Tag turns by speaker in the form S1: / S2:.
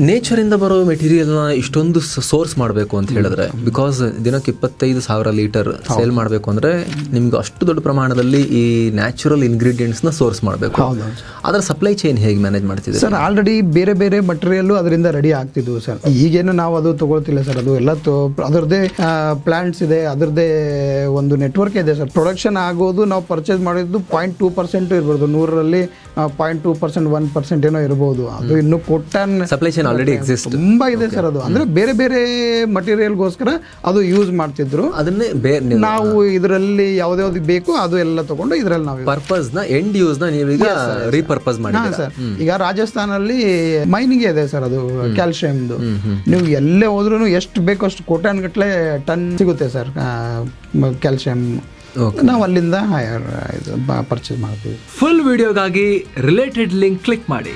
S1: Nature ಇಂದ ಬರೋ ಮೆಟೀರಿಯಲ್ನ ಇಷ್ಟೊಂದು ಸೋರ್ಸ್ ಮಾಡಬೇಕು ಅಂತ ಹೇಳಿದ್ರೆ ಬಿಕಾಸ್ ದಿನಕ್ಕೆ ಇಪ್ಪತ್ತೈದು ಸಾವಿರ ಲೀಟರ್ ಸೇಲ್ ಮಾಡಬೇಕು ಅಂದ್ರೆ ನಿಮ್ಗೆ ಅಷ್ಟು ದೊಡ್ಡ ಪ್ರಮಾಣದಲ್ಲಿ ಈ ನ್ಯಾಚುರಲ್ ಇಂಗ್ರೀಡಿಯೆಂಟ್ಸ್ನ ನ ಸೋರ್ಸ್ ಮಾಡಬೇಕು. ಅದರ ಸಪ್ಲೈ ಚೈನ್ ಹೇಗೆ ಮ್ಯಾನೇಜ್ ಮಾಡ್ತಿದೆ
S2: ಸರ್ ಆಲ್ರೆಡಿ ಬೇರೆ ಬೇರೆ ಮಟೀರಿಯಲ್ ಅದರಿಂದ ರೆಡಿ ಆಗ್ತಿದ್ವು ಸರ್. ಈಗೇನು ನಾವು ಅದು ತಗೊಳ್ತಿಲ್ಲ ಸರ್ ಅದು ಎಲ್ಲ ಅದರದ್ದೇ ಪ್ಲಾಂಟ್ಸ್ ಇದೆ ಅದರದ್ದೇ ಒಂದು ನೆಟ್ವರ್ಕ್ ಇದೆ ಸರ್. ಪ್ರೊಡಕ್ಷನ್ ಆಗೋದು ನಾವು ಪರ್ಚೇಸ್ ಮಾಡಿದ್ದು ಪಾಯಿಂಟ್ ಟೂ ಪರ್ಸೆಂಟ್ ಇರ್ಬೋದು ನೂರರಲ್ಲಿ point two percent one percent ಏನೋ ಇರಬಹುದು ಅದು ಇನ್ನು cotton
S1: supply chain already exist
S2: ತುಂಬಾ ಇದೆ ಸರ್ ಅದು. ಅಂದ್ರೆ ಬೇರೆ ಬೇರೆ ಮಟೀರಿಯಲ್ಗೋಸ್ಕರ ಅದು ಯೂಸ್ ಮಾಡ್ತಿದ್ರು.
S1: ಅದನ್ನೇ ಬೇರೆ
S2: ನಾವು ಇದರಲ್ಲಿ ಯಾವ್ದು ಬೇಕು ಅದು ಎಲ್ಲ ತಗೊಂಡು ಇದರಲ್ಲಿ ನಾವು
S1: ಪರ್ಪಸ್ನ ಎಂಡ್ ಯೂಸ್ನ ನೀವೀಗ ರೀಪರ್ಪಸ್ ಮಾಡಿ
S2: ಸರ್ ಈಗ ರಾಜಸ್ಥಾನಲ್ಲಿ ಮೈನಿಂಗ್ ಇದೆ ಸರ್ ಅದು ಕ್ಯಾಲ್ಸಿಯಂದು ನೀವು ಎಲ್ಲೇ ಹೋದ್ರೂ ಎಷ್ಟು ಬೇಕೋ ಅಷ್ಟು ಕೋಟನ್ ಗಟ್ಟಲೆ ಟನ್ ಸಿಗುತ್ತೆ ಸರ್ ಕ್ಯಾಲ್ಸಿಯಂ ನಾವು ಅಲ್ಲಿಂದ ಹೈಯರ್ ಇದು ಪರ್ಚೇಸ್ ಮಾಡ್ತೀವಿ.
S3: ಫುಲ್ ವಿಡಿಯೋಗಾಗಿ ರಿಲೇಟೆಡ್ ಲಿಂಕ್ ಕ್ಲಿಕ್ ಮಾಡಿ.